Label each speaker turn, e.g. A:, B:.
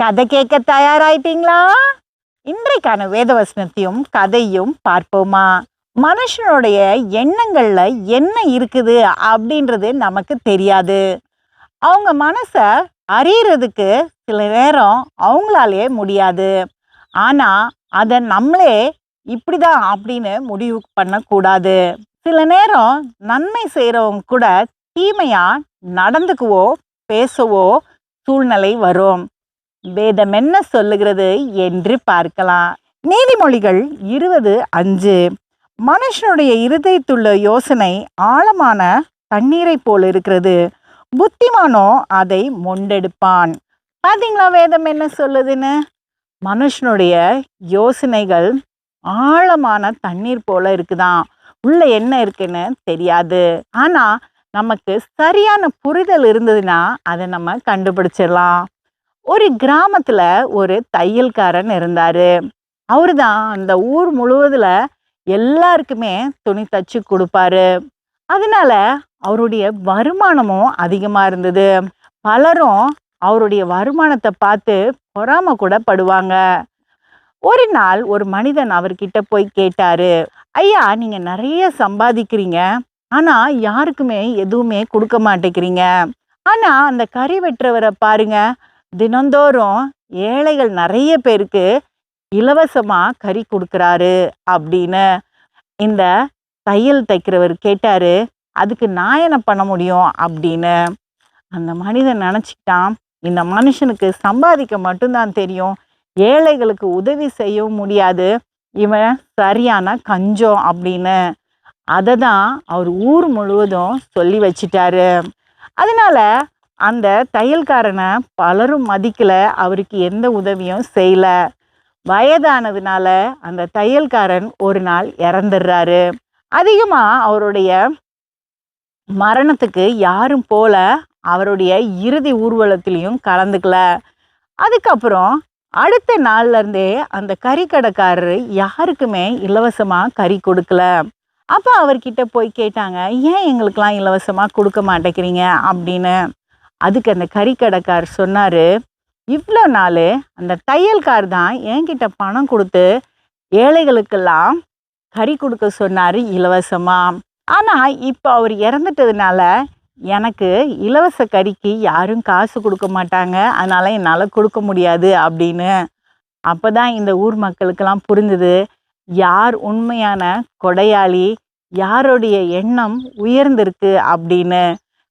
A: கதை கேட்க தயாராயிட்டீங்களா? இன்றைக்கான வேதவசனத்தையும் கதையும் பார்ப்போமா? மனுஷனுடைய எண்ணங்கள்ல என்ன இருக்குது அப்படின்றது நமக்கு தெரியாது. அவங்க மனசை அறியறதுக்கு சில நேரம் அவங்களாலே முடியாது. ஆனா அதை நம்மளே இப்படிதான் அப்படின்னு முடிவு பண்ணக்கூடாது. சில நேரம் நன்மை செய்கிறவங்க கூட தீமையா நடந்துக்குவோ பேசவோ சூழ்நிலை வரும். வேதம் என்ன சொல்லுகிறது என்று பார்க்கலாம். நீதிமொழிகள் இருபது அஞ்சு. மனுஷனுடைய இருதயத்துள்ள யோசனை ஆழமான தண்ணீரை போல் இருக்கிறது. புத்திமானோ அதை மொண்டெடுப்பான். பாத்தீங்களா வேதம் என்ன சொல்லுதுன்னு? மனுஷனுடைய யோசனைகள் ஆழமான தண்ணீர் போல இருக்குதான். உள்ள என்ன இருக்குன்னு தெரியாது. ஆனா நமக்கு சரியான புரிதல் இருந்ததுன்னா அதை நம்ம கண்டுபிடிச்சிடலாம். ஒரு கிராமத்தில் ஒரு தையல்காரன் இருந்தார். அவரு தான் அந்த ஊர் முழுவதில் எல்லாருக்குமே துணி தச்சு கொடுப்பாரு. அதனால அவருடைய வருமானமும் அதிகமாக இருந்தது. பலரும் அவருடைய வருமானத்தை பார்த்து பொறாம கூட படுவாங்க. ஒரு நாள் ஒரு மனிதன் அவர்கிட்ட போய் கேட்டாரு ஐயா நீங்க நிறைய சம்பாதிக்கிறீங்க. ஆனா யாருக்குமே எதுவுமே கொடுக்க மாட்டேங்கிறீங்க. ஆனா அந்த கறி வெட்டுறவரை பாருங்க. தினந்தோறும் ஏழைகள் நிறைய பேருக்கு இலவசமாக கறி கொடுக்குறாரு அப்படின்னு இந்த தையல் தைக்கிறவர் கேட்டார். அதுக்கு நான் என்ன பண்ண முடியும் அப்படின்னு அந்த மனிதன் நினச்சிக்கிட்டான். இந்த மனுஷனுக்கு சம்பாதிக்க மட்டும்தான் தெரியும். ஏழைகளுக்கு உதவி செய்யவும் முடியாது. இவன் சரியான கஞ்சம் அப்படின்னு அதை தான் அவர் ஊர் முழுவதும் சொல்லி வச்சிட்டாரு. அதனால அந்த தையல்காரனை பலரும் மதிக்கல அவருக்கு எந்த உதவியும் செய்யலை. வயதானதுனால அந்த தையல்காரன் ஒரு நாள் இறந்துடுறாரு. அதிகமாக அவருடைய மரணத்துக்கு யாரும் போல அவருடைய இறுதி ஊர்வலத்திலையும் கலந்துக்கல. அதுக்கப்புறம் அடுத்த நாள்ல இருந்தே அந்த கறிக்கடைக்காரரு யாருக்குமே இலவசமாக கறி கொடுக்கல. அப்போ அவர்கிட்ட போய் கேட்டாங்க ஏன் எங்களுக்கெல்லாம் இலவசமாக கொடுக்க மாட்டேங்கிறீங்க? அப்படின்னு. அதுக்கு அந்த கறிக்கடைக்கார் சொன்னார் இவ்வளோ நாள் அந்த தையல்கார் தான் என்கிட்ட பணம் கொடுத்து ஏழைகளுக்கெல்லாம் கறி கொடுக்க சொன்னார் இலவசமாக ஆனால் இப்போ அவர் இறந்துட்டதுனால எனக்கு இலவச கறிக்கு யாரும் காசு கொடுக்க மாட்டாங்க. அதனால் என்னால் கொடுக்க முடியாது அப்படின்னு. அப்போ தான் இந்த ஊர் மக்களுக்கெல்லாம் புரிஞ்சுது யார் உண்மையான கொடையாளி? யாருடைய எண்ணம் உயர்ந்திருக்கு? அப்படின்னு.